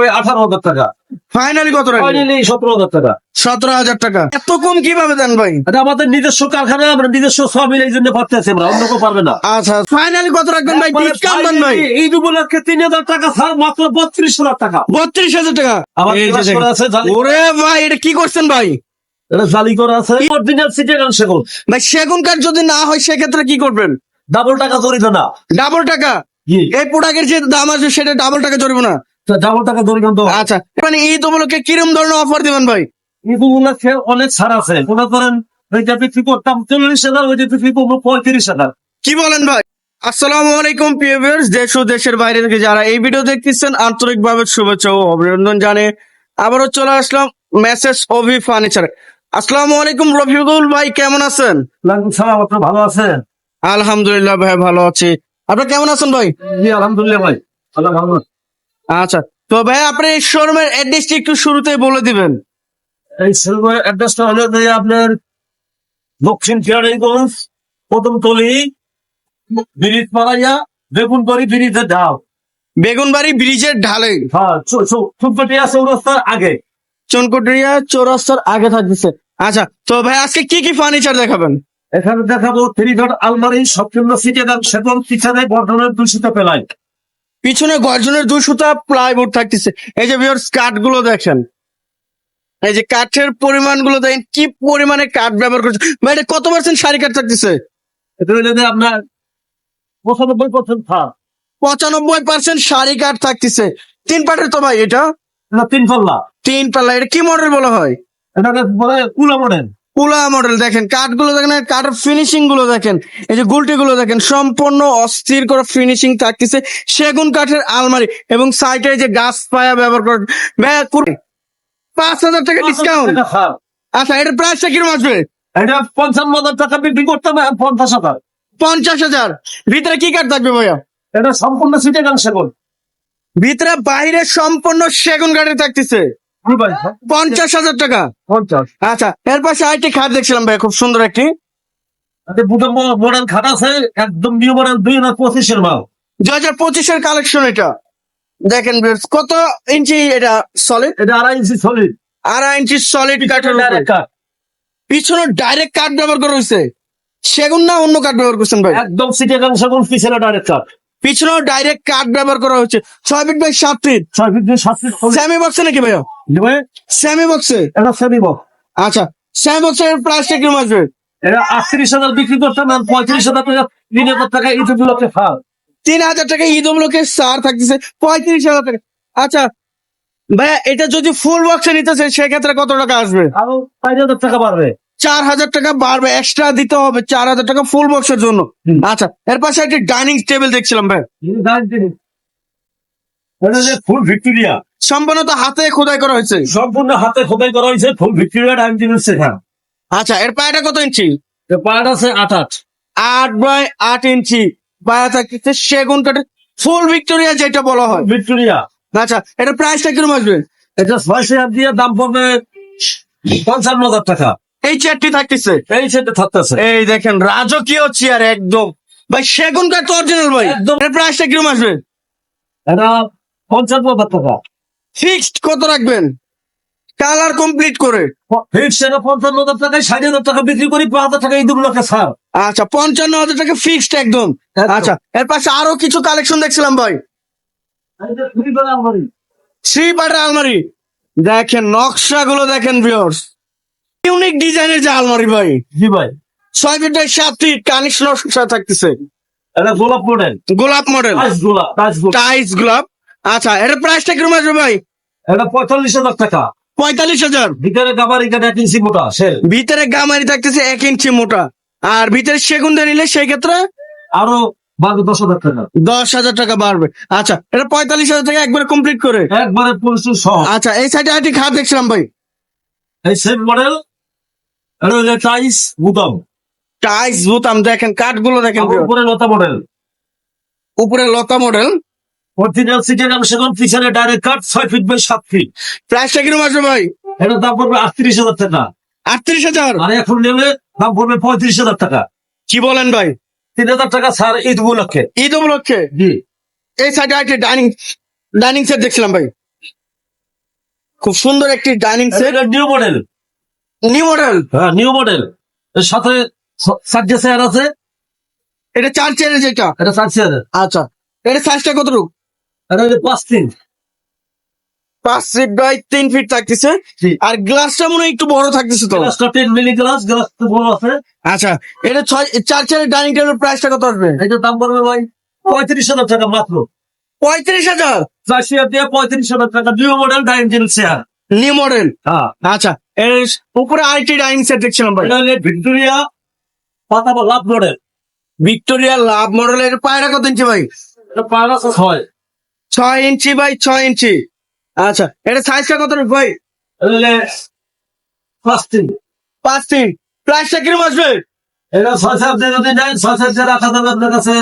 পড়বে আঠারো হাজার টাকা। ফাইনালি কত ফাইনালি সতেরো হাজার টাকা। সতেরো হাজার টাকা। এত কম কীভাবে দেন ভাই? এটা আমাদের নিজস্ব কারখানা আমরা নিজস্ব সব এই জন্য পারতেছি আমরা অন্য কেউ পারবে না। আচ্ছা ফাইনালি কত রাখবেন ভাই? ডিসকাউন্ট দেন ভাই। ঈদ উপলক্ষে তিন হাজার টাকা ছাড় মাত্র বত্রিশ হাজার টাকা। বত্রিশ হাজার টাকা। এই ওরে ভাই এটা কি করছেন ভাই? এটা জালি করা আছে। অরিজিনাল সিটেগান সেগুন। ভাই সেগুন কাঠ যদি না হয় সেক্ষেত্রে কি করবেন? ডাবল টাকা জড়িত না ডাবল টাকা এই প্রোডাক্টের যে দাম আছে সেটা ডাবল টাকা চলবে টাকা আচ্ছা মানে ঈদ উপলক্ষে কিরম ধরনের অফার দিবেন ভাই? ঈদ উপলক্ষে অনেক ছাড় আছে। মনে করেন ওইটা বিক্রি করতাম চল্লিশ হাজার ওইটা বিক্রি করব পঁয়ত্রিশ হাজার। কি বলেন ভাই? আসসালামু আলাইকুম প্রিয় দেশ ও দেশের বাইরে থেকে যারা এই ভিডিও দেখতেছেন আন্তরিকভাবে শুভেচ্ছা ও অভিনন্দন জানে আবারও চলে আসলাম মেসেজ অভি ফার্নিচার আসসালামু আলাইকুম রফিকুল ভাই কেমন আছেন? সালাম ভালো আছেন? আলহামদুলিল্লাহ ভাই ভালো আছি। আপনি কেমন আছেন ভাই? জি আলহামদুলিল্লাহ ভাই আল্লাহ ভালো। আচ্ছা তো ভাই আপনি এই শোরুমের অ্যাড্রেসটি একটু শুরুতেই বলে দিবেন। এই শোরুমের অ্যাড্রেসটা হলো যে আপনার দক্ষিণ কেরানীগঞ্জ প্রথম তলি ব্রিজ পাড়াইয়া বেগুনবাড়ি ব্রিজের ঢাল। বেগুনবাড়ি ব্রিজের ঢালে। হ্যাঁ চুপটিয়া চৌরাস্তার আগে। চনকটিয়া চৌরাস্তার আগে থাকতেছে। আচ্ছা তো ভাই আজকে কি কি ফার্নিচার দেখাবেন? এখানে দেখাবো থ্রি ডট আলমারি সম্পূর্ণ সিটে দাম সেতন পিছনে বর্ধনের দূষিত পেলাই পিছনে গর্জনের দুশোটা প্লাইবোর্ড থাকতেছে। এই যে ভিউয়ার্স কাঠগুলো দেখেন। এই যে কাঠের পরিমাণগুলো দেখেন কি পরিমাণে কাঠ ব্যবহার করছে। ভাই এটা কত পার্সেন্ট শাড়ি কাঠ থাকতেছে? এটা হইলে যে আপনার পঁচানব্বই পার্সেন্ট থাক পঁচানব্বই পার্সেন্ট শাড়ি কাঠ থাকতেছে। তিন পাটের তো ভাই এটা? এটা তিন পাল্লা। তিন পাল্লা এটা কি মডেল বলা হয়? এটাকে বলে কুলা মডেল পুলা মডেল দেখেন কাঠগুলো দেখেন কাঠের ফিনিশিংগুলো দেখেন এই যে গুলটি গুলো দেখেন সম্পূর্ণ অস্থির করে ফিনিশিং থাকতেছে সেগুন কাঠের আলমারি এবং সাইডে যে গাছ পায়া ব্যবহার করে পাঁচ হাজার টাকা ডিসকাউন্ট এটা খারাপ। আচ্ছা এটার প্রাইসটা কীরকম আসবে? এটা পঞ্চান্ন হাজার টাকা বিক্রি করতাম এখন পঞ্চাশ হাজার। পঞ্চাশ হাজার। ভিতরে কি কাঠ থাকবে ভাইয়া? এটা সম্পূর্ণ সিটে গান সেগুন। ভিতরে বাইরে সম্পূর্ণ সেগুন কাঠের থাকতেছে। পঞ্চাশ হাজার টাকা। পঞ্চাশ। আচ্ছা এর পাশে আরেকটি খাট দেখছিলাম ভাই খুব সুন্দর একটি। মডেল খাট আছে একদম নিউ মডেল দুই হাজার পঁচিশের মাল। দু হাজার পঁচিশের কালেকশন এটা। দেখেন কত ইঞ্চি এটা সলিড এটা আড়াই ইঞ্চি সলিড আড়াই ইঞ্চি সলিড কাঠের। পিছনে ডাইরেক্ট কাঠ ব্যবহার করা হয়েছে। সেগুন না অন্য কাঠ ব্যবহার করছেন ভাই? একদম সিটে গান সেগুন পিছনে ডাইরেক্ট কাট পিছনেও ডাইরেক্ট কাঠ ব্যবহার করা হচ্ছে ছয় ফিট বাই সাত ফিট ছয় ফিট দিয়ে সাত ফিট সেমি বক্সে নাকি ভাইয়া? সেমি বক্সে এটা সেমি বক্স আচ্ছা সেমি বক্সের প্রাইসটা কীরকম আসবে? এটা আটত্রিশ হাজার বিক্রি করতাম আর পঁয়ত্রিশ হাজার টাকা তিন হাজার টাকা এই দুটো খাল তিন হাজার টাকা ঈদ উপলক্ষে সার থাকতেছে পঁয়ত্রিশ হাজার টাকা। আচ্ছা ভাইয়া এটা যদি ফুল বক্সে নিতেছে সেক্ষেত্রে কত টাকা আসবে? আরও হাজার টাকা বাড়বে। চার হাজার টাকা বাড়বে এক্সট্রা দিতে হবে চার হাজার টাকা ফুল বক্সের জন্য। আচ্ছা এর পাশে একটি ডাইনিং টেবিল দেখছিলাম ভাই এটা যে ফুল ভিক্টোরিয়া সম্পূর্ণত হাতে খোদাই করা হয়েছে। সম্পূর্ণ হাতে খোদাই করা হয়েছে ফুল ভিক্টোরিয়া ডাইনিং টেবিল সেখান আচ্ছা এর পায়াটা কত ইঞ্চি? পার্ট আছে আট আট। আট বাই আট ইঞ্চি। পায়া থাকতেছে সেগুন কাঠের ফুল ভিক্টোরিয়া যেটা বলা হয়। ভিক্টোরিয়া আচ্ছা এটার প্রাইসটা কীরকম আসবে? এটা ছয় হাজার দিয়ে দাম পড়বে পঞ্চান্ন হাজার টাকা। এই চেয়ারটি থাকতেছে। এই সেটা থাকতেছে। এই দেখেন রাজকীয় চেয়ার একদম। ভাই সেগুন কাঠ তো অরিজিনাল ভাই। একদম। এর প্রাইসটা কীরকম আসবে? এটা পঞ্চান্ন হাজার টাকা। ফিক্সড কত রাখবেন? কালার কমপ্লিট করে। ফিক্স এটা পঞ্চান্ন হাজার টাকায় ষাট হাজার টাকা বিক্রি করি পাঁচ হাজার টাকা এই দুটো লোকে ছাড়। আচ্ছা পঞ্চান্ন হাজার টাকা ফিক্সড একদম। আচ্ছা এর পাশে আরও কিছু কালেকশন দেখছিলাম ভাই। থ্রি পার্টের আলমারি। দেখেন নকশা গুলো দেখেন ভিওর্স ইউনিক ডিজাইনের যে আলমারি ভাই। জি ভাই। ছয় ফিট বাই সাত ফিট কানিস নকশা থাকতেছে। এটা গোলাপ মডেল গোলাপ মডেল গোলাপ টাইস গোলাপ। আচ্ছা এটা প্রাইসটা কীরকম আসবে ভাই? এটা পঁয়তাল্লিশ হাজার টাকা। পঁয়তাল্লিশ হাজার? ভিতরে এখানে এক ইঞ্চি মোটা সে ভিতরে গামারি থাকতেছে এক ইঞ্চি মোটা। আর ভিতরে সেগুন দিয়ে নিলে সেই ক্ষেত্রে আরও বারো দশ হাজার টাকা। দশ হাজার টাকা বাড়বে। আচ্ছা এটা পঁয়তাল্লিশ হাজার টাকা একবারে কমপ্লিট করে। একবারে সহ। আচ্ছা এই সাইডে আরেকটি খাট দেখছিলাম ভাই। এই সেম মডেল এটা হচ্ছে টাইস বুতাম টাইস বোতাম দেখেন কাঠগুলো দেখেন উপরে লতা মডেল উপরে লতা মডেল অরিজিনাল সিটের সেখানে পিছনে ডাইরেক্ট কাট ছয় ফিট বাই সাত ফিট প্রাইসটা কীরকম আসবে ভাই? এটা দাম পড়বে আটত্রিশ হাজার টাকা। আটত্রিশ হাজার? আর এখন নেবে দাম পড়বে পঁয়ত্রিশ হাজার টাকা। কি বলেন ভাই? তিন হাজার টাকা ছাড় ঈদ উপলক্ষে। ঈদ উপলক্ষে? জি। এই সাইডে আরেকটি ডাইনিং ডাইনিং সেট দেখছিলাম ভাই। খুব সুন্দর একটি dining set new model new model হ্যাঁ নিউ মডেল এর সাথে সাজ্জা চেয়ার আছে। এটা চার চেয়ারের যেটা? এটা চার চেয়ার আচ্ছা। এটা সাইজটা কতটুকু? হলো পাঁচ ফিট বাই তিন ফিট থাকতেছে। আর গ্লাসটা মনে একটু বড় থাকতেছে তো। গ্লাসটা টেন মিলি গ্লাস গ্লাস তো বড় আছে। আচ্ছা এটা ছয় চার ডাইনিং টেবিলের প্রাইসটা কত আসবে? এটা দাম পড়বে ভাই পঁয়ত্রিশ হাজার টাকা মাত্র। পঁয়ত্রিশ হাজার? দিয়ে পঁয়ত্রিশ হাজার টাকা new model dining table chair new model হ্যাঁ। আচ্ছা এর উপরে আরেকটি ডাইনিং সেট দেখছিলাম ভাই। ভিক্টোরিয়া পাতা লাভ মডেল ভিক্টোরিয়া লাভ মডেলের পায়রা কত ইঞ্চি ভাই? আছে ছয়। ছয় ইঞ্চি বাই ছয় ইঞ্চি। আচ্ছা এটা সাইজটা কত ভাই? পাঁচ তিন পাঁচ তিন প্রাইসটা কীরকম আসবে? এটা ছয় সাত যদি নেন ছয় সাত দিয়ে রাখা যাবে আপনার কাছে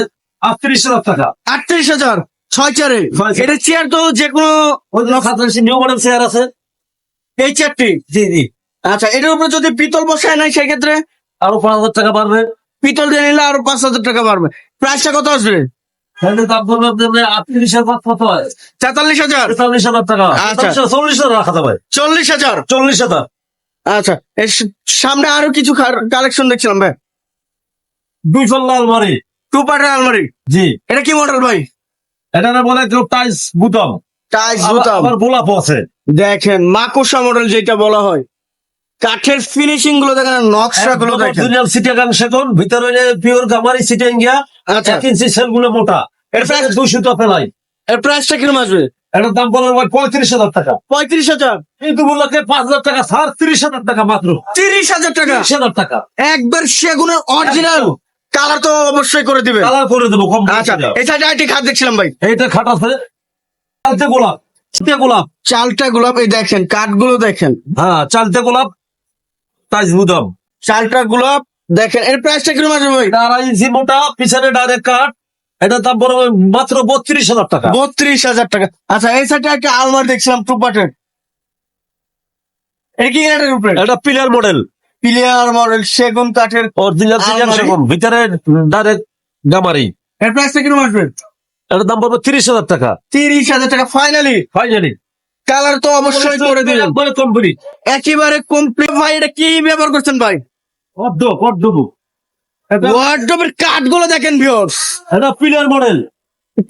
আটত্রিশ হাজার টাকা। আটত্রিশ হাজার? ছয় চেয়ার। এটা চেয়ার তো যে কোনো নিউ মডেল চেয়ার আছে। এই চেয়ারটি জি জি। আচ্ছা এটার উপরে যদি পিতল বসায় নাই সেক্ষেত্রে? আরও পাঁচ হাজার টাকা বাড়বে। পিতল দিয়ে নিলে আরও পাঁচ হাজার টাকা বাড়বে। প্রাইসটা কত আসবে? তাহলে দাম পড়বে আপনার আটত্রিশ হাজার কত হয়? তেতাল্লিশ হাজার। তেতাল্লিশ হাজার টাকা আচ্ছা। চল্লিশ হাজার রাখা যাবে। চল্লিশ হাজার। চল্লিশ হাজার। আচ্ছা সামনে আরও কিছু কালেকশন দেখছিলাম ভাই। দুই পাল্লা আলমারি টু পার্টের আলমারি জি। এটা কি মডেল ভাই? এটা না বলে টাইস বুতাম। টাইস বোতাম। আবার গোলাপ আছে। দেখেন মাকড়সা মডেল যেটা বলা হয়। কাঠের ফিনিশিংগুলো দেখেন নকশা গুলো দেখেন। সিটাগাং সেকন ভিতরে পিওর গামারি সিটেন গিয়া আচ্ছা। ইঞ্চি সেলগুলো মোটা। এর এটা- প্রায় দুই সুতো ফেলাই এর প্রাইসটা কীরকম আসবে? এটার দাম পড়বে ভাই পঁয়ত্রিশ হাজার টাকা। পঁয়ত্রিশ হাজার? কিন্তু বললাকে পাঁচ হাজার টাকা ছাড় তিরিশ হাজার টাকা মাত্র। তিরিশ হাজার টাকা? তিরিশ হাজার টাকা। একবার সেগুনের অরিজিনাল কালার তো অবশ্যই করে দিবে কালার করে দেবো কম আচ্ছা এই সাইডে খাট দেখছিলাম ভাই। এইটা খাট আছে। গোলাপ। গোলাপ। চালটা গোলাপ এই দেখেন কাঠগুলো দেখেন। হ্যাঁ চালতে গোলাপ। টাইস বুদাম চালটা গোলাপ দেখেন এর প্রাইসটা কীরকম আসবে ভাই? এটা ইঞ্চি মোটা পিছনে ডাইরেক্ট কাঠ এটার দাম পড়বে মাত্র বত্রিশ হাজার টাকা। বত্রিশ হাজার টাকা। আচ্ছা এই সাইডে একটা আলমার দেখছিলাম টু পার্টের এটা কি উপরে? এটা পিলার মডেল পিলিয়ার মডেল সেগুন কাঠের অরিজিনাল সিজন সেগুন ভিতরে ডাইরেক্ট গামারি। এর প্রাইসটা কীরকম আসবে? এটার দাম পড়বে তিরিশ হাজার টাকা। তিরিশ হাজার টাকা ফাইনালি ফাইনালি কালার তো অবশ্যই করে দিবেন। একবারে কমপ্লিট একেবারে কমপ্লিট ভাই এটা কি ব্যবহার করছেন ভাই? অর্ধ অর্ধ ওয়ার্ডরোবের কাঠগুলো দেখেন ভিউয়ার্স এটা পিলার মডেল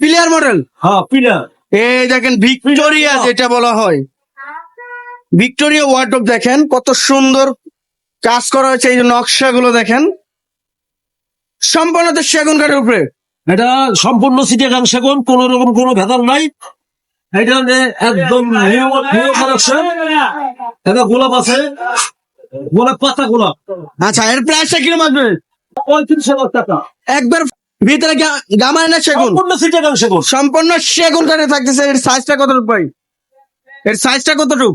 পিলিয়ার মডেল হ্যাঁ পিলার এই দেখেন ভিক্টোরিয়া যেটা বলা হয়। ভিক্টোরিয়া ওয়ার্ডরোব দেখেন কত সুন্দর কাজ করা হয়েছে এই যে নকশাগুলো দেখেন। সম্পূর্ণ তো সেগুন কাঠের উপরে। এটা সম্পূর্ণ সিটিয়াগাং সেগুন কোন রকম কোনো ভেদাল নাই। এটা একদম নিউ নিউ কালেকশন এটা গোলাপ আছে। গোলাপ পাতা গোলাপ। আচ্ছা এর প্রাইসটা কীরকম আসবে? পঁয়ত্রিশ হাজার টাকা। একবার ভিতরে গামায় না সেগুন? সম্পূর্ণ সেগুন। সম্পূর্ণ সেগুন কাঠে থাকতেছে। এর সাইজটা কতটুকু ভাই? এর সাইজটা কতটুকু?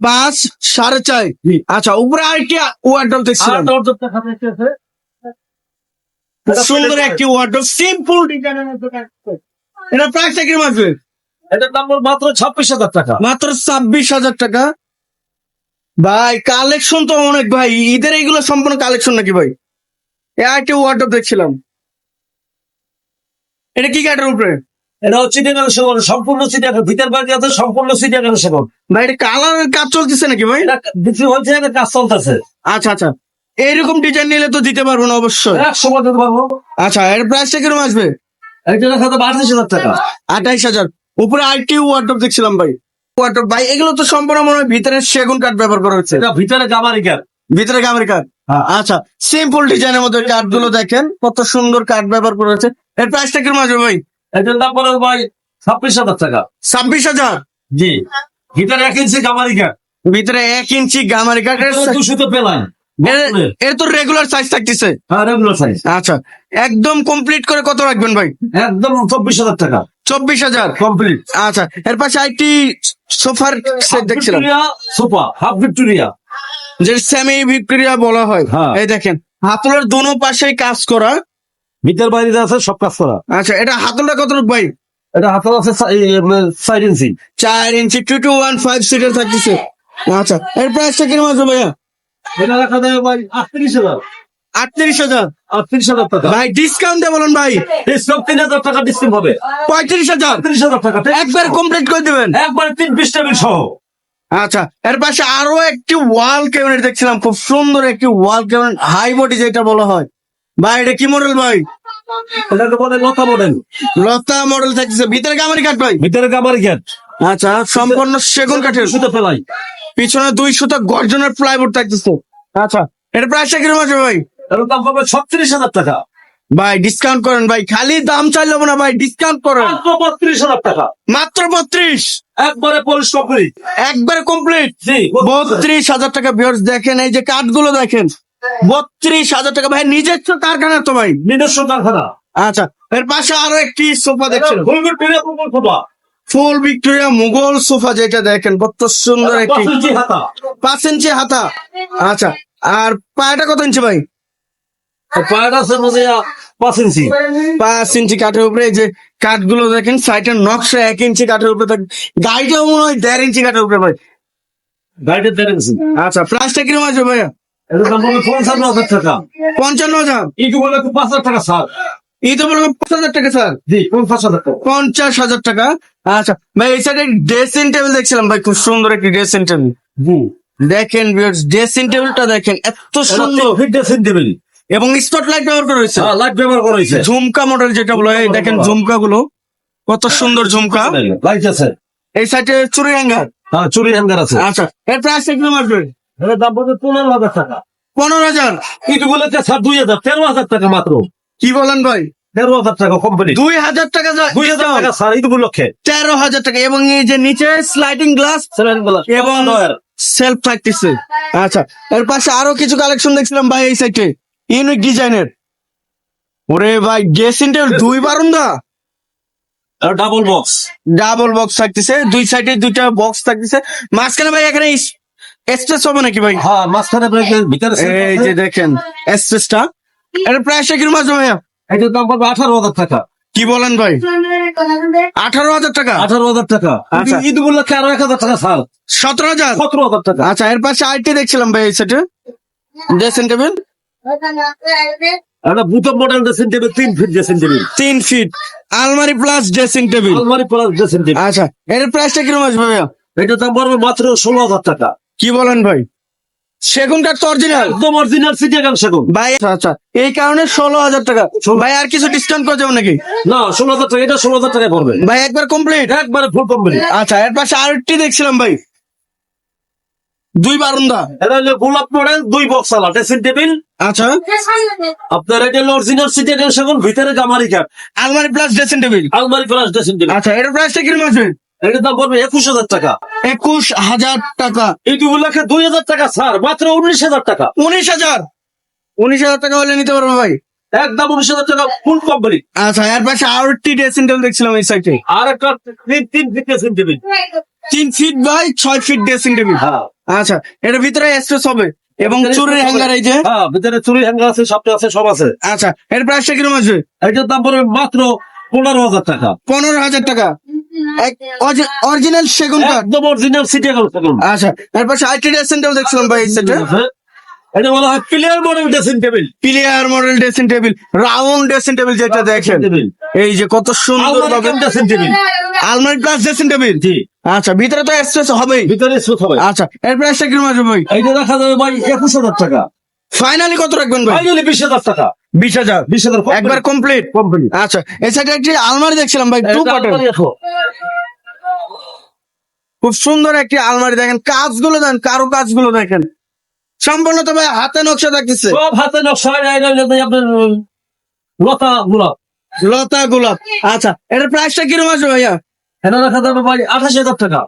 পাঁচ সাড়ে চার? আচ্ছা উপরে আরেকটি দেখছিলাম। টাকা দেখতেছে সুন্দর একটি ওয়ার্ডরোব সিম্পল ডিজাইনের। এটা প্রাইসটা কীরকম আসবে এটার দাম মাত্র ছাব্বিশ হাজার টাকা। মাত্র ছাব্বিশ হাজার টাকা? ভাই কালেকশন তো অনেক ভাই। ঈদের এইগুলো সম্পূর্ণ কালেকশন নাকি ভাই? এ আরেকটি ওয়ার্ডরোব দেখছিলাম। এটা কি কাঠের উপরে? এটা হচ্ছে চিটিয়াগাং সেগুন সম্পূর্ণ চিটিয়াগাং ভিতর বাড়ি আছে সম্পূর্ণ চিটিয়াগাং সেগুন ভাই এটা কালারের কাজ চলতেছে নাকি ভাই? বিক্রি হয়েছে কাজ চলতেছে। আচ্ছা আচ্ছা। এইরকম ডিজাইন নিলে তো দিতে পারব না অবশ্যই। একশো দিতে পারব। আচ্ছা এর প্রাইসটা কীরকম আসবে? দেখা যাবে আঠাশ হাজার টাকা। আঠাইশ হাজার। উপরে আরেকটি ওয়ার্ডরোব দেখছিলাম ভাই। ওয়ার্ডরোব ভাই এগুলো তো সম্পূর্ণ মনে হয় ভিতরে সেগুন কাঠ ব্যবহার করা হচ্ছে। এটা ভিতরে গামারিকার ভিতরে গামের কাঠ। হ্যাঁ। আচ্ছা সিম্পল ডিজাইনের মধ্যে কাঠগুলো দেখেন কত সুন্দর কাঠ ব্যবহার করা হচ্ছে। এর প্রাইসটা কীরকম আসবে ভাই? এটার দাম পড়বে ভাই ছাব্বিশ হাজার টাকা। ছাব্বিশ হাজার? জি। ভিতরে এক ইঞ্চি গামারিকার ভিতরে এক ইঞ্চি গামারি কাঠ। দুশো তো পেলাম। এর- তো রেগুলার সাইজ থাকতেছে। হ্যাঁ রেগুলার সাইজ আচ্ছা একদম কমপ্লিট করে কত রাখবেন ভাই? একদম চব্বিশ হাজার টাকা। চব্বিশ হাজার? কমপ্লিট আচ্ছা এর পাশে আরেকটি সোফার সেট দেখছিলাম। সোফা হাফ ভিক্টোরিয়া যে সেমি ভিক্টোরিয়া বলা হয়। হ্যাঁ। এই দেখেন হাতলের দোনো পাশেই কাজ করা। ভিতর বাইরে আছে সব কাজ করা। আচ্ছা এটা হাতলটা কত ভাই? এটা হাতে আছে সাইড ইঞ্চি। চার inch two two one five সিটের থাকতেছে। আচ্ছা এর প্রাইসটা কীরকম আছে ভাইয়া? এটা রাখা দেবে ভাই আটত্রিশ হাজার। আটত্রিশ হাজার? আটত্রিশ হাজার টাকা। ভাই ডিসকাউন্ট দিয়ে বলেন ভাই। ডিসকাউন্ট তিন হাজার টাকা ডিসকাউন্ট হবে। পঁয়ত্রিশ হাজার? আটত্রিশ হাজার টাকা একবার কমপ্লিট করে দিবেন। একবারে তিন পিস টেবিল সহ। আচ্ছা এর পাশে আরও একটি ওয়াল ক্যাবিনেট দেখছিলাম খুব সুন্দর একটি ওয়াল ক্যাবিনেট হাই বডি যেটা বলা হয়। ভাই এটা কি মডেল ভাই? এটাকে বলে লতা মডেল লতা মডেল থাকছে ভিতরে কামারি কাঠ ভাই? ভিতরে গামার গেট আচ্ছা সম্পূর্ণ সেগুন কাঠের। সুতো ফেলাই। পিছনে দুই সুতা গর্জনের প্লাইবোর্ড থাকতেছে। আচ্ছা এটা প্রাইসটা কীরকম আছে ভাই। এর দাম ছত্রিশ হাজার টাকা। ভাই ডিসকাউন্ট করেন ভাই খালি দাম চাইলে না ভাই ডিসকাউন্ট করেন। মাত্র বত্রিশ হাজার টাকা। মাত্র বত্রিশ। একবারে পলিশ কমপ্লিট একবারে কমপ্লিট জি বত্রিশ হাজার। টাকা ভিউয়ার্স দেখেন এই যে কাঠগুলো দেখেন। বত্রিশ হাজার টাকা ভাই নিজের তো কারখানা তো ভাই। নিজস্ব কারখানা। আচ্ছা এর পাশে আরও একটি সোফা দেখছেন। ফুলগুট খোপা ফুল ভিক্টোরিয়া মুঘল সোফা যেটা দেখেন কত সুন্দর একটি পাঁচ ইঞ্চি হাতা। আচ্ছা আর পায়টা কত ইঞ্চি ভাই? পাঁচ ইঞ্চি। পাঁচ ইঞ্চি কাঠের উপরে যে কাঠগুলো দেখেন সাইডের নকশা এক ইঞ্চি কাঠের উপরে থাকে গাড়িটাও মনে হয় দেড় ইঞ্চি কাঠের উপরে ভাই। দেড় ইঞ্চি। আচ্ছা প্রাইসটা কীরকম আছে ভাইয়া? পঞ্চান্ন হাজার টাকা। পঞ্চান্ন হাজার? ইটু বলে পাঁচ হাজার টাকা স্যার। বলব পাঁচ হাজার টাকা স্যার? জি পঞ্চাশ হাজার টাকা। পঞ্চাশ হাজার টাকা। আচ্ছা ভাই এই সাইডে ড্রেসিং টেবিল দেখছিলাম ভাই খুব সুন্দর একটি ড্রেসিং টেবিল জি দেখেন ড্রেসিং টেবিলটা দেখেন এত সুন্দর। ড্রেসিং টেবিল এবং স্পট লাইট ব্যবহার করা হয়েছে। লাইট ব্যবহার করা হয়েছে। ঝুমকা মডেল যেটা বলে দেখেন ঝুমকা গুলো কত সুন্দর ঝুমকা। লাইট আছে। এই সাইডে চুরি হ্যাঙ্গার হ্যাঁ চুরি হ্যাঙ্গার আছে। আচ্ছা এর প্রাইস একদম আসবে? এটার দাম পড়বে পনেরো হাজার টাকা। পনেরো হাজার? ইটু বলে স্যার দুই হাজার তেরো হাজার টাকা মাত্র। কি বলেন ভাই? তেরো হাজার টাকা কোম্পানি দুই হাজার টাকা দুই হাজার টাকা স্যার ইটু উপলক্ষে তেরো হাজার টাকা। এবং এই যে নিচে স্লাইডিং গ্লাস এবং সেলফ থাকতেছে আচ্ছা এর পাশে আরও কিছু কালেকশন দেখছিলাম ভাই এই সাইডে ইউনিক ডিজাইনের ওরে ভাই ড্রেসিং টেবিল দুই বারুন্দা। ডাবল বক্স ডাবল বক্স থাকতেছে। দুই সাইডে দুইটা বক্স থাকতেছে। মাঝখানে ভাই এখানে স্পেস হবে নাকি ভাই? হ্যাঁ মাঝখানে ভিতরে এই যে দেখেন স্পেসটা এর প্রাইসটা কীরকম আসবে ভাইয়া। এটার দাম পড়বে আঠারো হাজার টাকা। কি বলেন ভাই? আঠারো হাজার টাকা? আঠারো হাজার টাকা। আচ্ছা। ঈদ উপলক্ষে আরও এক হাজার টাকা স্যার সতেরো হাজার? সতেরো হাজার টাকা। আচ্ছা এর পাশে আইটি দেখছিলাম ভাই এই সেটে। ড্রেসিং টেবিল একটা বুতম মডেল ড্রেসিং টেবিল তিন ফিট ড্রেসিং টেবিল তিন ফিট। আলমারি প্লাস ড্রেসিং টেবিল আলমারি প্লাস ড্রেসিং টেবিল আচ্ছা এর প্রাইসটা কীরকম আসবে ভাইয়া? এটার দাম পড়বে মাত্র ষোলো হাজার টাকা। কি বলেন ভাই? সেগুন কাঠ তো অরিজিনাল একদম অরিজিনাল সিটিয়াগান সেগুন। ভাই আচ্ছা এই কারণে ষোলো হাজার টাকা। ভাই আর কিছু ডিসকাউন্ট করে যাব নাকি? না ষোলো হাজার টাকা এটা ষোলো হাজার টাকায় পড়বে। ভাই একবার কমপ্লিট একবারে ফুল কোম্পানি আচ্ছা এর পাশে আরেকটি দেখছিলাম ভাই। দুই বারুন্দা। এটা হলো গোলাপ মডেল দুই বক্স আলা ড্রেসিং টেবিল আচ্ছা। আপনার এটা হলো অরিজিনাল সিটিয়াগান সেগুন ভিতরে গামারি কাঠ আলমারি প্লাস ড্রেসিং টেবিল আলমারি প্লাস ড্রেসিং টেবিল আচ্ছা এর প্রাইসটা কীরকম আছে এটার দাম পড়বে একুশ হাজার টাকা। একুশ হাজার টাকা। এই দু লাখে দুই হাজার টাকা স্যার মাত্র উনিশ হাজার টাকা। উনিশ হাজার? উনিশ হাজার টাকা হলে নিতে পারব ভাই। একদম উনিশ হাজার টাকা ফুল কোম্পানি আচ্ছা এর পাশে আরেকটি ড্রেসিং টেবিল দেখছিলাম এই সাইডে আর একটা তিন তিন ফিট ড্রেসিং টেবিল তিন ফিট বাই ছয় ফিট ড্রেসিং টেবিল আচ্ছা এর ভিতরে স্পেস হবে। এবং চুরির হ্যাঙ্গার এই যে। হ্যাঁ ভিতরে চুরি হ্যাঙ্গার আছে সবটা আছে সব আছে। আচ্ছা এর প্রাইসটা কীরকম আছে এটার দাম পড়বে মাত্র পনেরো হাজার টাকা। পনেরো হাজার টাকা। অরিজিনাল সেগুন কাঠ। একদম অরিজিনাল সিটিয়াগান সেগুন। আচ্ছা এর পাশে আরেকটি ড্রেসিং টেবিল দেখছিলাম ভাই সাইডে হ্যাঁ। এটা বলা হয় player model dressing table. Player model dressing table round dressing table যেটা দেখেন। এই যে কত সুন্দর ভাবে ড্রেসিং টেবিল। আলমারি প্লাস ড্রেসিং টেবিল? জি। আচ্ছা ভিতরে তো স্পেস হবেই। ভিতরে হবে। আচ্ছা এর প্রাইসটা কীরকম আছে ভাই? এইটা দেখা যাবে ভাই একুশ হাজার টাকা। ফাইনালি কত রাখবেন ভাই? ফাইনালি বিশ হাজার টাকা। বিশ হাজার বিশ হাজার একবার কমপ্লিট? কোম্পানি আচ্ছা সাইডে একটি আলমারি দেখছিলাম ভাই টু পার্টের। খুব সুন্দর একটি আলমারি দেখেন কাজগুলো দেন কারও কাজগুলো দেখেন। সম্পূর্ণ তো ভাই হাতে নকশা থাকতেছে। সব হাতে নকশা লতা গোলাপ। লতা গোলাপ। আচ্ছা এটার প্রাইসটা কীরকম আসবে ভাইয়া? এটা দেখা যাবে ভাই আঠাশ হাজার টাকা।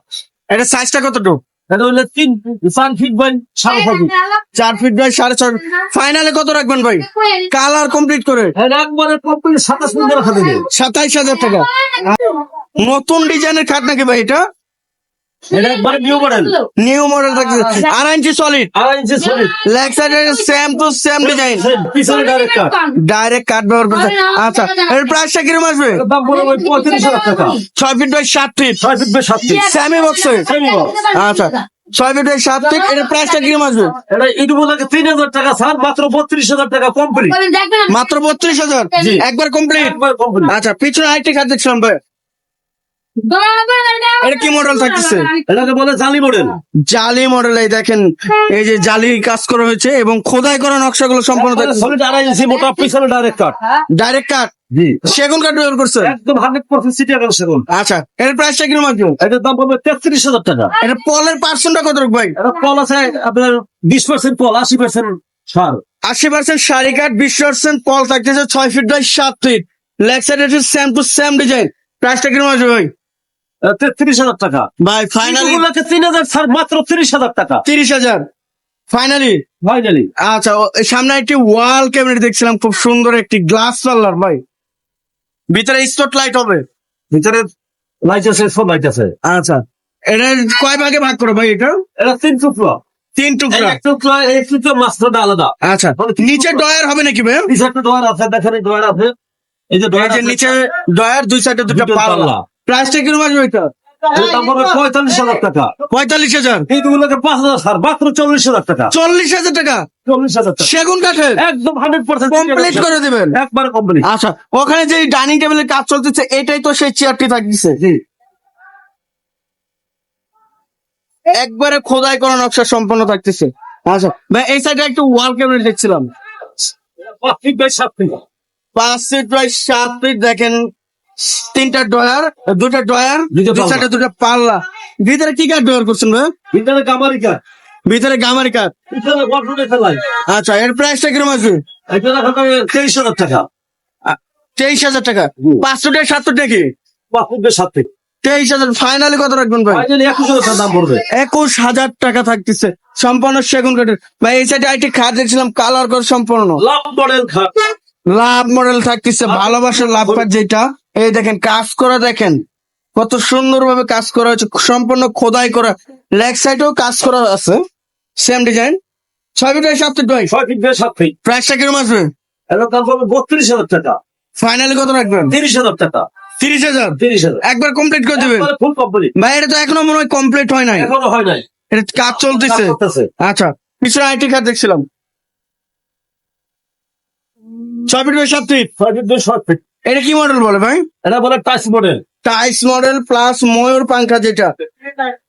এটা সাইজটা কতটুকু? এটা হলে তিন চার ফিট বাই সাড়ে ছয় ফিট চার ফিট বাই সাড়ে ছয় ফাইনালে কত রাখবেন ভাই? কালার কমপ্লিট করে। এটা একবারে কমপ্লিট সাতাশ হাজার টাকা সাতাইশ হাজার টাকা। নতুন ডিজাইনের খাট নাকি ভাই এটা? এটা একবারে নিউ মডেল নিউ মডেল থাকছে। আড়াই ইঞ্চি সলিড আড়াই ইঞ্চি সলিড লেগ সাইডে সেম টু সেম ডিজাইন পিছনে ডাইরেক্ট কাট ডাইরেক্ট কাট ব্যবহার করছে আচ্ছা এর প্রাইসটা কীরকম আসবে? দাম পড়বে ওই পঁয়ত্রিশ হাজার টাকা। ছয় ফিট বাই সাত ফিট ছয় ফিট বাই সাত ফিট সেমি বক্সে Semi box। আচ্ছা ছয় ফিট বাই সাত ফিট এটা প্রাইসটা কীরকম আসবে? এটা ইটগুলোকে তিন হাজার টাকা স্যার মাত্র বত্রিশ হাজার টাকা কমপ্লিট মাত্র বত্রিশ হাজার? একবার কমপ্লিট আচ্ছা পিছনে আরেকটি খাট দেখছিলাম ভাই। এটা কি মডেল থাকতেছে? এটাকে বলে জালি মডেল জালি মডেল এই দেখেন এই যে জালি কাজ করা হয়েছে এবং খোদাই করা নকশাগুলো সম্পূর্ণ থাকছে মোটা পিছনে ডাইরেক্ট কাট ডাইরেক্ট কাট জি। সেগুন কাঠ ব্যবহার করছে একদম হান্ড্রেড পার্সেন্ট সিটি এখন সেগুন। আচ্ছা এর প্রাইসটা কীরকম আসবে? এটার দাম পড়বে তেত্রিশ হাজার টাকা। এটা পলের পার্সেন্টটা কত ভাই? এটা পল আছে আপনার বিশ পার্সেন্ট পল আশি পার্সেন্ট সার। আশি পার্সেন্ট শাড়ি কাঠ বিশ পার্সেন্ট পল থাকতেছে ছয় ফিট বাই সাত feet leg side same to same design প্রাইসটা কীরকম আসবে ভাই? তেত্রিশ হাজার টাকা। ভাই ফাইনালি তিন হাজার স্যার মাত্র তিরিশ হাজার টাকা। তিরিশ হাজার। ফাইনালি ফাইনালি আচ্ছা সামনে একটি ওয়াল ক্যাবিনেট দেখছিলাম খুব সুন্দর একটি গ্লাস পার্লার ভাই। ভিতরে স্পট লাইট হবে। ভিতরে লাইট আছে সব লাইট আছে। আচ্ছা এটা কয় ভাগে ভাগ করো ভাই এটা? এটা তিন টুকরো। তিন টুকরা। এক টুকরো এক টুকরো মাস্টারটা আলাদা। আচ্ছা নিচে ডয়ার হবে নাকি ভাই? নিচে একটা ডয়ার আছে দেখেন ডয়ার আছে। এই যে ডয়ার নিচে ডয়ার দুই সাইডে দুটো পাল্লা। প্রাইসটা কীরকম আসবে এটা পঁয়তাল্লিশ হাজার টাকা। পঁয়তাল্লিশ হাজার? পাঁচ হাজার স্যার মাত্র চল্লিশ হাজার টাকা। চল্লিশ হাজার টাকা? চল্লিশ হাজার সেগুন কাঠের? একদম হান্ড্রেড পার্সেন্ট কমপ্লিট করে দেবেন। একবার কমপ্লিট আচ্ছা ওখানে যে ডাইনিং টেবিলের কাজ চলতেছে এটাই তো সেই চেয়ারটি থাকতেছে একবারে খোদাই করা নকশা সম্পন্ন থাকতেছে। আচ্ছা ভাই এই সাইডে একটা ওয়াল ক্যাবিনেট দেখছিলাম। পাঁচ ফিট বাই সাত ফিট পাঁচ ফিট বাই সাত ফিট দেখেন তিনটা ডয়ার দুটা ডয়ার দুটো। দুটা পাল্লা। ভিতরে কি কাঠ ব্যবহার করছেন ভাই? ভিতরে গামারি কাঠ। ভিতরে ফেলাই। আচ্ছা এর প্রাইসটা কীরকম আছে? তেইশ হাজার টাকা। তেইশ হাজার টাকা? পাঁচশো টাকা সাতশো টাকা বাই সাত তেইশ হাজার ফাইনালি কত রাখবেন ভাই? একুশ হাজার টাকা দাম পড়বে। একুশ হাজার টাকা থাকতেছে। সম্পূর্ণ সেগুন কাঠের। ভাই এই সাইডে আইটি খাট দেখছিলাম কালার কর সম্পূর্ণ। লাভ মডেল খাট। লাভ মডেল থাকতেছে ভালোবাসার লাভ কাঠ যেটা। এই দেখেন কাজ করা দেখেন কত সুন্দর ভাবে কাজ করা হয়েছে সম্পূর্ণ খোদাই করা। লেগ সাইডেও কাজ করা আছে সেম ডিজাইন ছয় ফিট সাত ফিট ভাই। ছয় ফিট সাত ফিট প্রাইসটা কীরকম আসবে? এটার দাম পড়বে বত্রিশ হাজার টাকা। ফাইনালি কত রাখবেন? তিরিশ হাজার টাকা। তিরিশ হাজার? তিরিশ হাজার। একবার কমপ্লিট করে দেবেন। ফুল কমপ্লিট ভাই এটা তো এখনও মনে হয় কমপ্লিট হয় নাই। এখনও হয় নাই। এটা কাজ চলতেছে। আচ্ছা পিছনে আইটি কার্ড দেখছিলাম। ছয় ফিট বাই সাত ফিট ছয় ফিট বাই সাত ফিট এটা কি মডেল বলে ভাই? এটা বলে টাইস মডেল টাইস মডেল প্লাস ময়ূর পাঙ্খা যেটা।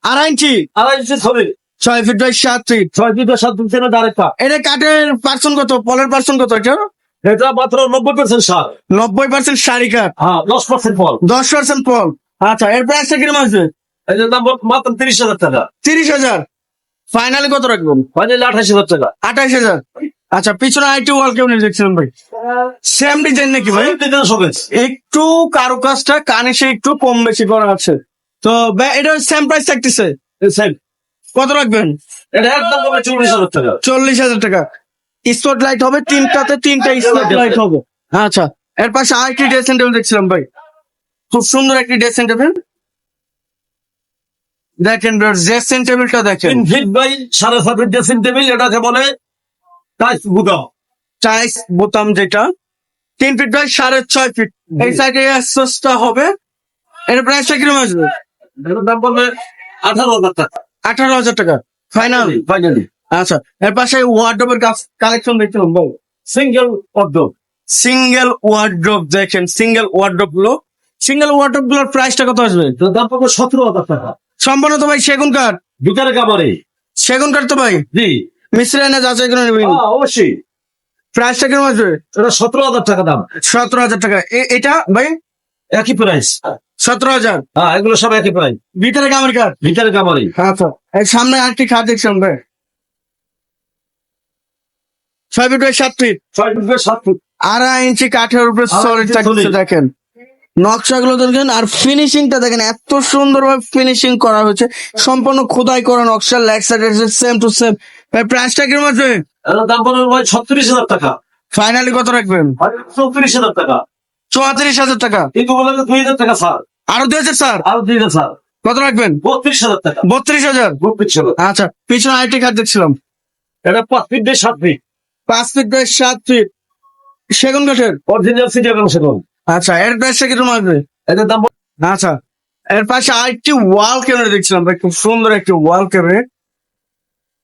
আড়াই ইঞ্চি আড়াই ইঞ্চি ছবি। ছয় ফিট বাই সাত ফিট ছয় ফিট বাই সাত ফিট ডাইরেক্ট কাট এটা কাঠের পার্সন কত? পলের পার্সন কত এটা? এটা মাত্র নব্বই পার্সেন্ট সার। নব্বই পার্সেন্ট শাড়ি কাঠ। হ্যাঁ দশ পার্সেন্ট ফল দশ পার্সেন্ট পল। আচ্ছা এর প্রাইসটা কীরকম আসবে? এটার দাম মাত্র তিরিশ হাজার টাকা। তিরিশ হাজার। ফাইনালি কত রাখবেন? ফাইনালি আঠাশ হাজার টাকা। আঠাইশ হাজার। আচ্ছা পিছনে আইটি ওয়াল কেমন দেখছিলেন ভাই? সেম ডিজাইন নাকি ভাই? একটু কারুকাজটা কানে সে একটু কম বেশি করা আছে। তো এটা সেম প্রাইস থাকতেছে। কত রাখবেন? এটা একদম চল্লিশ হাজার টাকা। চল্লিশ হাজার টাকা। স্পট লাইট হবে তিনটাতে তিনটা স্পট লাইট হবে। আচ্ছা এর পাশে আরেকটি ড্রেসিং টেবিল দেখছিলাম ভাই। খুব সুন্দর একটি ড্রেসিং টেবিল দেখেন ড্রেসিং টেবিলটা দেখেন। ফিট বাই সাড়ে সাত ড্রেসিং টেবিল এটাকে বলে টাইস বুদাম টাইস বোতাম যেটা তিন ফিট বাই সাড়ে ছয় ফিট এই সাইডে অ্যাসোসটা হবে। এর প্রাইসটা কীরকম আসবে? দাম পড়বে আঠারো হাজার টাকা। আঠারো হাজার টাকা। ফাইনাল ফাইনালি আচ্ছা এর পাশে ওয়ার্ড্রোবের কালেকশন দেখছিলাম ভাই। সিঙ্গেল পদ্ম সিঙ্গেল ওয়ার্ড্রোব দেখেন সিঙ্গেল ওয়ার্ড্রোবগুলো সিঙ্গেল ওয়ার্ড্রোবগুলোর প্রাইসটা কত আসবে? দাম পড়বে সতেরো হাজার টাকা। সম্পূর্ণ তো ভাই সেগুন কাঠ। ভিতরে কামারে সেগুন কাঠ তো ভাই? জি। মিস্ত্রি এনে যাচাই করে নেবেন। হ্যাঁ, অবশ্যই। প্রাইসটা কেমন আসবে? এটা সতেরো হাজার টাকা দাম। সতেরো হাজার টাকা। এটা ভাই? একই প্রাইস সতেরো হাজার? হ্যাঁ এগুলো সব একই প্রাইস ভিতরে কামের কাঠ ভিতরে কামারে আচ্ছা। এই সামনে আরেকটি খাট দেখছিলাম ভাই। ছয় ফুট বাই সাত ফিট ছয় ফুট বাই সাত ফুট আড়াই ইঞ্চি কাঠের উপরে সলিড থাকছে দেখেন। নকশাগুলো দেখেন আর ফিনিশিংটা দেখেন এত সুন্দরভাবে ফিনিশিং করা হয়েছে। সম্পূর্ণ খোদাই করা নকশা leg side same to same ভাই প্রাইসটা কীরকম আছে? দাম পড়বে ভাই ছত্রিশ হাজার টাকা। ফাইনালি কত রাখবেন? চৌত্রিশ হাজার টাকা। চৌত্রিশ হাজার টাকা। কিন্তু বলে দুই হাজার টাকা স্যার। আরও দুই হাজার স্যার? আরও দুই হাজার স্যার। কত রাখবেন? বত্রিশ হাজার টাকা। বত্রিশ হাজার? বত্রিশ হাজার। আচ্ছা পিছনে আইটি কার্ড দেখছিলাম। এটা পাঁচ ফিট দিয়ে সাত ফিট। পাঁচ ফিট বাই সাত ফিট। সেগুন কাঠের? অরিজিনাল সিটি সেগুন। আচ্ছা এর প্রাইসটা কীরকম আসবে এটার দাম আচ্ছা। এর পাশে আরেকটি ওয়াল ক্যামেরা দেখছিলাম ভাই খুব সুন্দর একটি ওয়াল ক্যামেরা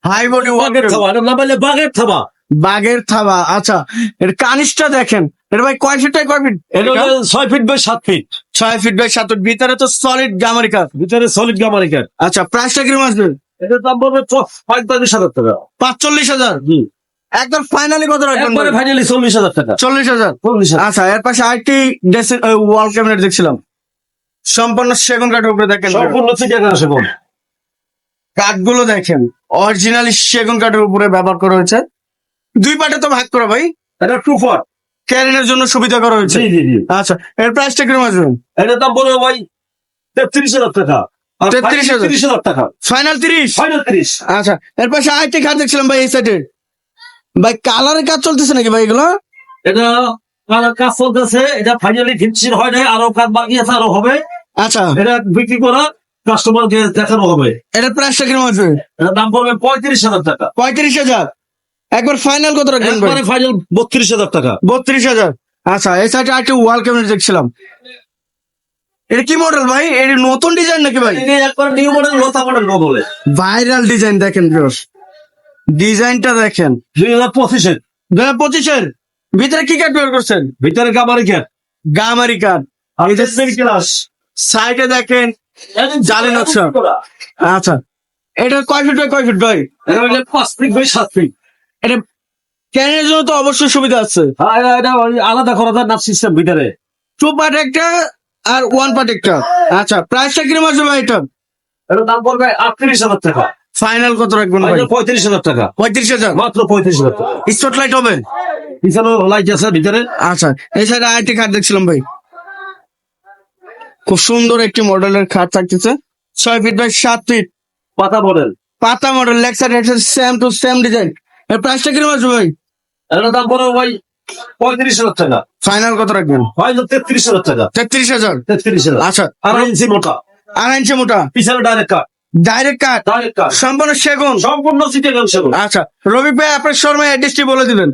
হাই বডি বাঘের থাবা নাম হলে বাঘের থাবা। বাগের থাবা আচ্ছা। এর কানিসটা দেখেন। এটা ভাই কয় ফিট কয় ফিট এটা ছয় ফিট বাই সাত ফিট ছয় ফিট বাই সাত ফিট ভিতরে তো সলিড গামারিকা ভিতরে সলিড গামারিকার আচ্ছা প্রাইসটা কীরকম আসবে? এটার দাম পড়বে পঁয়তাল্লিশ হাজার টাকা। পাঁচচল্লিশ হাজার? জি। একদম ফাইনালি কত রাখবেন একবারে ফাইনালি চল্লিশ হাজার টাকা। চল্লিশ হাজার? চল্লিশ হাজার। আচ্ছা এর পাশে ড্রেসিং ওয়াল ক্যাবিনেট দেখছিলাম। সম্পূর্ণ সেগুন কাঠের উপরে দেখেন। সম্পূর্ণ চিটাগাং সেগুন। কাঠগুলো দেখেন অরিজিনালি সেগুন কাঠের উপরে ব্যবহার করা হয়েছে। দুই পাটে তো ভাগ করা ভাই। এটা টু ফর ক্যারিনের জন্য সুবিধা করা হয়েছে। আচ্ছা এর প্রাইসটা কীরকম আসবে? এটার দাম পড়বে ভাই। তেত্রিশ হাজার টাকা। আর 33,000 তিরিশ হাজার টাকা। ফাইনাল তিরিশ? ফাইনাল তিরিশ। আচ্ছা এর পাশে আরেকটি কাঠ দেখছিলাম ভাই এই সাইডে ভাই কালারের কাজ চলতেছে নাকি ভাই এগুলো? এটা কালার কাজ চলতেছে এটা ফাইনালি ফিনিশিং হয় নাই আরও কাজ বাকি আছে আরও হবে। আচ্ছা। এটা বিক্রি করা কাস্টমারকে দেখানো হবে। এটার প্রাইসটা কীরকম আসবে এটার দাম পড়বে পঁয়ত্রিশ হাজার টাকা। পঁয়ত্রিশ হাজার। একবার ফাইনাল কত রাখবেন ভাই? একবারে ফাইনাল বত্রিশ হাজার টাকা। বত্রিশ হাজার। আচ্ছা এই সাইডে আরেকটি ওয়াল ক্যাবিনেট দেখছিলাম। এটা কি মডেল ভাই? এটা নতুন ডিজাইন নাকি ভাই? এটা একবার নিউ মডেল লতা মডেল বলে ভাইরাল ডিজাইন দেখেন বিয়স ডিজাইনটা দেখেন। দুই হাজার পঁচিশের। দু হাজার পঁচিশের? ভিতরে কি কাঠ বের করছেন? ভিতরে গামারি ক্যাট গামারি কাঠ ক্লাস সাইডে দেখেন জালি নকশা। আচ্ছা এটা কয় ফিট বাই কয় ফিট ভাই? পাঁচ ফিট বাই সাত ফিট এটা ক্যানের জন্য তো অবশ্যই সুবিধা আছে। হ্যাঁ এটা- আলাদা করা যায় নাচ সিস্টেম ভিতরে। টু পার্ট একটা আর ওয়ান পার্ট একটা। আচ্ছা প্রাইসটা কীরকম আছে ভাই এটা? এটার দাম পড়বে আটত্রিশ হাজার টাকা। ফাইনাল কত রাখবেন ভাই? পঁয়ত্রিশ হাজার টাকা। পঁয়ত্রিশ হাজার? মাত্র পঁয়ত্রিশ হাজার টাকা। স্পট লাইট হবে? পিছনে লাইট আছে ভিতরে। আচ্ছা এই সাইডে আরেকটি খাট দেখছিলাম ভাই। খুব সুন্দর একটি মডেলের খাট থাকতেছে। ছয় ফিট বাই সাত ফিট পাতা মডেল পাতা model side same to same design এর প্রাইসটা কীরকম আছে ভাই? এটার দাম পড়বে ভাই পঁয়ত্রিশ হাজার টাকা। ফাইনাল কত রাখবেন? ফাইনাল তেত্রিশ হাজার টাকা। তেত্রিশ হাজার। তেত্রিশ হাজার। আচ্ছা। আড়াই ইঞ্চি মোটা। আড়াই ইঞ্চি মোটা। পিছনে direct cut direct cut direct cut সম্পূর্ণ সেগুন। সম্পূর্ণ সিটে সেগুন। আচ্ছা রবি ভাই আপনার শর্মা অ্যাড্রেসটি বলে দিবেন।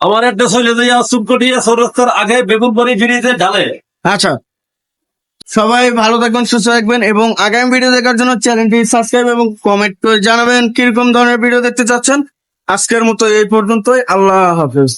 আমার অ্যাড্রেস হইলে যে সুপকটিয়া সৌরাস্তার আগে বেগুনবাড়ি ফিরিতে ঢালে। আচ্ছা সবাই ভালো থাকবেন সুস্থ থাকবেন এবং আগামী ভিডিও দেখার জন্য চ্যানেলটি সাবস্ক্রাইব এবং কমেন্ট করে জানাবেন। কীরকম ধরনের ভিডিও দেখতে চাচ্ছেন? আজকের মতো এই পর্যন্তই। আল্লাহ হাফেজ।